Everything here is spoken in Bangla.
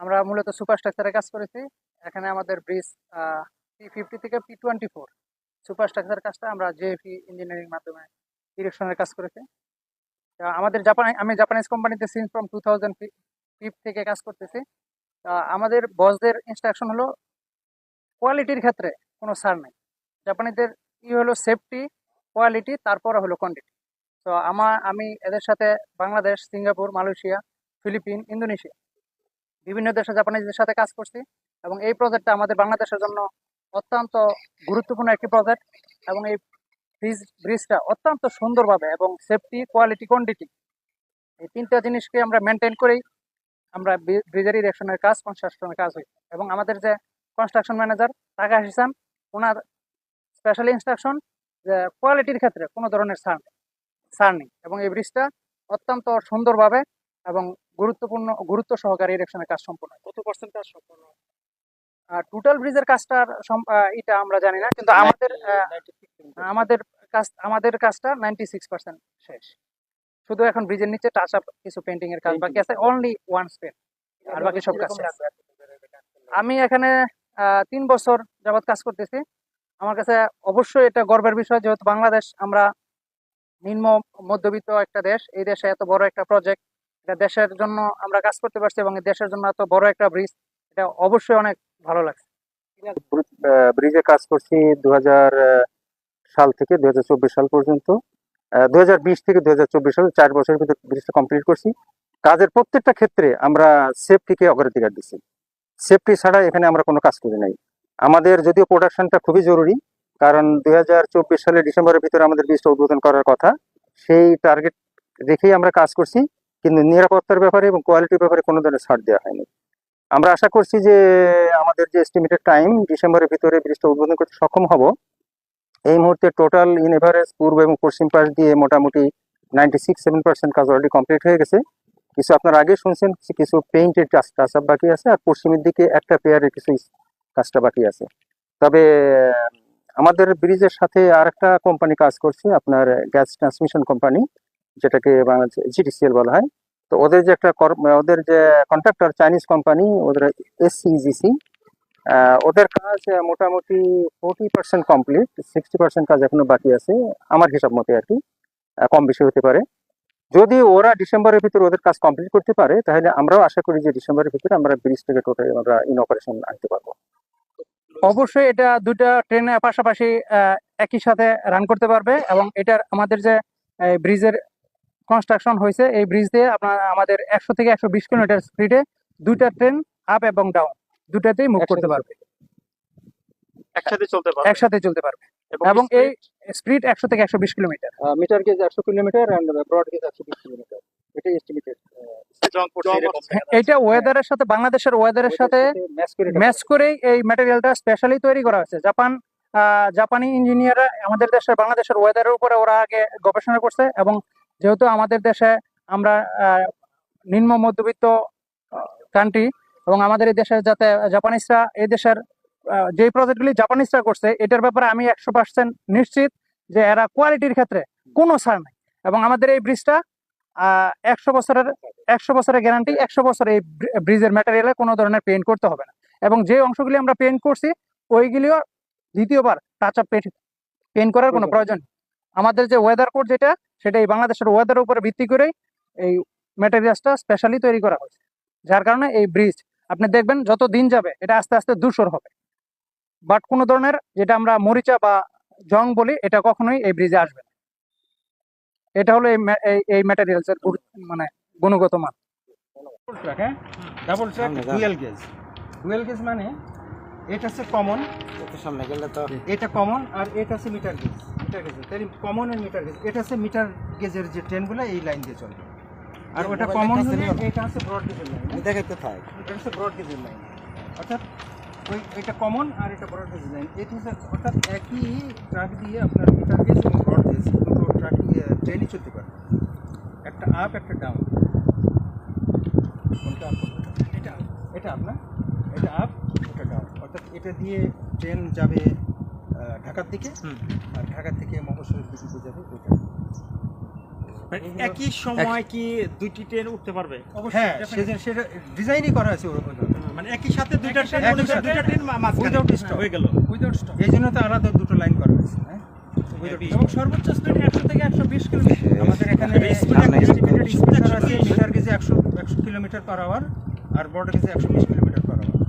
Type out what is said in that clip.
আমরা মূলত সুপার স্ট্রাকচারে কাজ করেছি। এখানে আমাদের ব্রিজ পি ফিফটি থেকে P twenty four superstructure কাজটা আমরা জেএফি ইঞ্জিনিয়ারিং মাধ্যমে ইরেকশনের কাজ করেছি। আমাদের জাপান আমি জাপানিজ কোম্পানিতে সিন ফ্রম টু থাউজেন্ড ফিফ থেকে কাজ করতেছি। আমাদের বসদের ইনস্ট্রাকশন হলো কোয়ালিটির ক্ষেত্রে কোনো ছাড় নেই। জাপানিদের ই হলো সেফটি কোয়ালিটি তারপরে হলো কোয়ান্টিটি তো আমার আমি এদের সাথে Bangladesh, Singapore, Malaysia, Philippine, Indonesia বিভিন্ন দেশে জাপানিজদের সাথে কাজ করছি এবং এই প্রজেক্টটা আমাদের বাংলাদেশের জন্য অত্যন্ত গুরুত্বপূর্ণ একটি প্রজেক্ট এবং এই ব্রিজ ব্রিজটা অত্যন্ত সুন্দরভাবে এবং সেফটি কোয়ালিটি কোয়ান্টিটি এই তিনটা জিনিসকে আমরা মেনটেন করেই আমরা ব্রিজের ইরেকশনের কাজ কনস্ট্রাকশনের কাজ হই এবং আমাদের যে কনস্ট্রাকশন ম্যানেজার টাকা হিসান ওনার স্পেশাল ইনস্ট্রাকশন যে কোয়ালিটির ক্ষেত্রে কোনো ধরনের নেই ছাড় নেই এবং এই ব্রিজটা অত্যন্ত সুন্দরভাবে এবং গুরুত্বপূর্ণ গুরুত্ব সহকারে ইরেকশনের কাজ সম্পূর্ণ হয়। কত পার্সেন্ট কাজ সম্পূর্ণ টোটাল ব্রিজের কাজটার এটা আমরা জানি না কিন্তু আমাদের আমাদের কাজ আমাদের কাজটা নাইনটি সিক্স পার্সেন্ট শেষ। শুধু এখন ব্রিজের নিচে টাচ আপ কিছু পেন্টিং এর কাজ বাকি আছে অনলি ওয়ান স্পেন আর বাকি সব কাজ আমি এখানে তিন বছর যাবত কাজ করতেছি। আমার কাছে অবশ্যই এটা গর্বের বিষয় যেহেতু বাংলাদেশ আমরা নিম্ন মধ্যবিত্ত একটা দেশ এই দেশে এত বড় একটা প্রজেক্ট এটা দেশের জন্য আমরা কাজ করতে পারছি এবং দেশের জন্য এত বড় একটা ব্রিজ এটা অবশ্যই অনেক ভালো লাগছে। ব্রিজে কাজ করছি দু সাল থেকে দুহাজার চব্বিশ সাল পর্যন্ত। দুহাজার বিশ থেকে দু সাল, চার বছরের ভিতরে ব্রিজটা কমপ্লিট করছি। কাজের প্রত্যেকটা ক্ষেত্রে আমরা সেফটিকে অগ্রাধিকার দিচ্ছি। সেফটি ছাড়া এখানে আমরা কোনো কাজ করি নাই। আমাদের যদিও প্রোডাকশনটা খুবই জরুরি, কারণ দুই সালে ডিসেম্বরের ভিতরে আমাদের ব্রিজটা উদ্বোধন করার কথা। সেই টার্গেট রেখেই আমরা কাজ করছি। কিন্তু নিরাপত্তার ব্যাপারে এবং কোয়ালিটির ব্যাপারে কোনো ধরনের ছাড় দেওয়া হয়নি। আমরা আশা করছি যে আমাদের যে এস্টিমেটেড টাইম ডিসেম্বরের ভিতরে ব্রিজটা উদ্বোধন করতে সক্ষম হব। এই মুহূর্তে টোটাল ইন এভারেজ পূর্ব এবং পশ্চিম পাশ দিয়ে মোটামুটি নাইনটি সিক্স সেভেন পার্সেন্ট কাজ অলরেডি কমপ্লিট হয়ে গেছে। কিছু আপনারা আগে শুনছেন, কিছু পেইন্টের টাচ টাচ আপ বাকি আছে আর পশ্চিমের দিকে একটা পেয়ারের কিছু কাজটা বাকি আছে। তবে, আমাদের ব্রিজের সাথে আর একটা কোম্পানি কাজ করছে, আপনার গ্যাস ট্রান্সমিশন কোম্পানি যেটাকে জিটিসিএল বলা হয়। তো ওদের যে একটা কর- ওদের যে কন্ট্রাক্টর চাইনিজ কোম্পানি ওদের এসসিজিসি ওদের কাজ মোটামুটি forty percent complete sixty percent কাজ এখনও বাকি আছে, আমার হিসাব মতে আর কি কম বেশি হতে পারে। যদি ওরা ডিসেম্বরের ভিতরে ওদের কাজ কমপ্লিট করতে পারে, তাহলে আমরাও আশা করি যে ডিসেম্বরের ভিতরে আমরা ব্রিজ থেকে টোটাল আমরা ইন অপারেশন আনতে পারব। অবশ্যই এটা দুইটা ট্রেনে পাশাপাশি একই সাথে রান করতে পারবে এবং এটার আমাদের যে ব্রিজের কনস্ট্রাকশন হয়েছে এই ব্রিজ দিয়ে আপনার আমাদের একশো থেকে একশো বিশ কিলোমিটার স্পিডে দুইটা ট্রেন আপ এবং ডাউন দুটাতেই মুভ করতে পারবে। একসাথে চলতে পারবে। একসাথে চলতে পারবে। এবং এই স্পিড একশো থেকে একশো বিশ কিলোমিটার মিটার গেজ একশো কিলোমিটার অ্যান্ড ব্রড গেজ একশো বিশ কিলোমিটার এটাই এস্টিমেটেড পড়ছে এরকম এটা ওয়েদারের সাথে বাংলাদেশের ওয়েদারের সাথে ম্যাচ করে ম্যাচ করেই এই ম্যাটেরিয়ালটা স্পেশালি তৈরি করা হয়েছে। জাপান আহ, জাপানি ইঞ্জিনিয়াররা আমাদের দেশের বাংলাদেশের ওয়েদারের উপরে ওরা আগে গবেষণা করছে এবং যেহেতু আমাদের দেশে আমরা নিম্ন মধ্যবিত্ত কান্ট্রি এবং আমাদের এই দেশের যাতে জাপানিজরা এই দেশের যে প্রজেক্টগুলি জাপানিজরা করছে এটার ব্যাপারে আমি একশো পার্সেন্ট নিশ্চিত যে এরা কোয়ালিটির ক্ষেত্রে কোনো ছাড় নাই। এবং আমাদের এই ব্রিজটা একশো বছরের একশো বছরের গ্যারান্টি একশো বছর এই ব্রিজের ম্যাটেরিয়ালে কোনো ধরনের পেইন্ট করতে হবে না। এবং যে অংশগুলি আমরা পেইন্ট করছি ওইগুলিও দ্বিতীয়বার টাচ আপ পেইন্ট করার কোনো প্রয়োজন নেই। আমাদের যে ওয়েদার কোড যেটা সেটা এই বাংলাদেশের ওয়েদারের উপরে ভিত্তি করেই এই ম্যাটেরিয়ালসটা স্পেশালি তৈরি করা হয়েছে। যার কারণে এই ব্রিজ আপনি দেখবেন যত দিন যাবে এটা আস্তে আস্তে ধূসর হবে। বাট কোনো ধরনের যেটা আমরা মরিচা বা জং বলি এটা কখনোই এই ব্রিজে আসবে না। এটা হলো এই এই- এই ম্যাটেরিয়ালসের মানে গুণগত মান। ডাবল ট্র্যাক হ্যাঁ? Double track dual gauge dual gauge মানে এটা হচ্ছে কমন সামনে গেলে তো এটা কমন আর এটা হচ্ছে মিটার গেজ মিটার গেজ তাই কমন আর মিটার গেজ এটা হচ্ছে মিটার গেজের যে ট্রেনগুলো এই লাইন দিয়ে চলবে আর ওটা কমন হলে এটা হচ্ছে ব্রড গেজের লাইন দেখাইতে থাক এটা হচ্ছে ব্রড গেজের লাইন অর্থাৎ ওই এটা কমন আর এটা ব্রড গেজের লাইন এটা হচ্ছে অর্থাৎ একই ট্রাক দিয়ে আপনার মিটার গেজ এবং ব্রড গেজ দুটো ট্রাক ট্রেনই চলতে পারে। একটা আপ একটা ডাউন কোনটা down? এটা আপ না এটা আপ এটা ডাউন অর্থাৎ এটা দিয়ে ট্রেন যাবে ঢাকার দিকে। আর ঢাকা থেকে মফস্বলের দিকে যাবে ওইটা একই সময় কি দুইটি ট্রেন উঠতে পারবে? হ্যাঁ সেটা সেটা ডিজাইনই করা আছে। মানে একই সাথে দুইটা ট্রেন মনে। দুইটা ট্রেন মাঝখানে। Without stop. হয়ে গেল। এই জন্য তো আলাদা দুটো লাইন করা হয়েছে হ্যাঁ? এবং সর্বোচ্চ স্পিড একশো থেকে একশো বিশ কিলোমিটার আমাদের এখানে মিটার গেজে একশো একশো কিলোমিটার পার আওয়ার আর বর্ডার গেজে একশো বিশ কিলোমিটার পার আওয়ার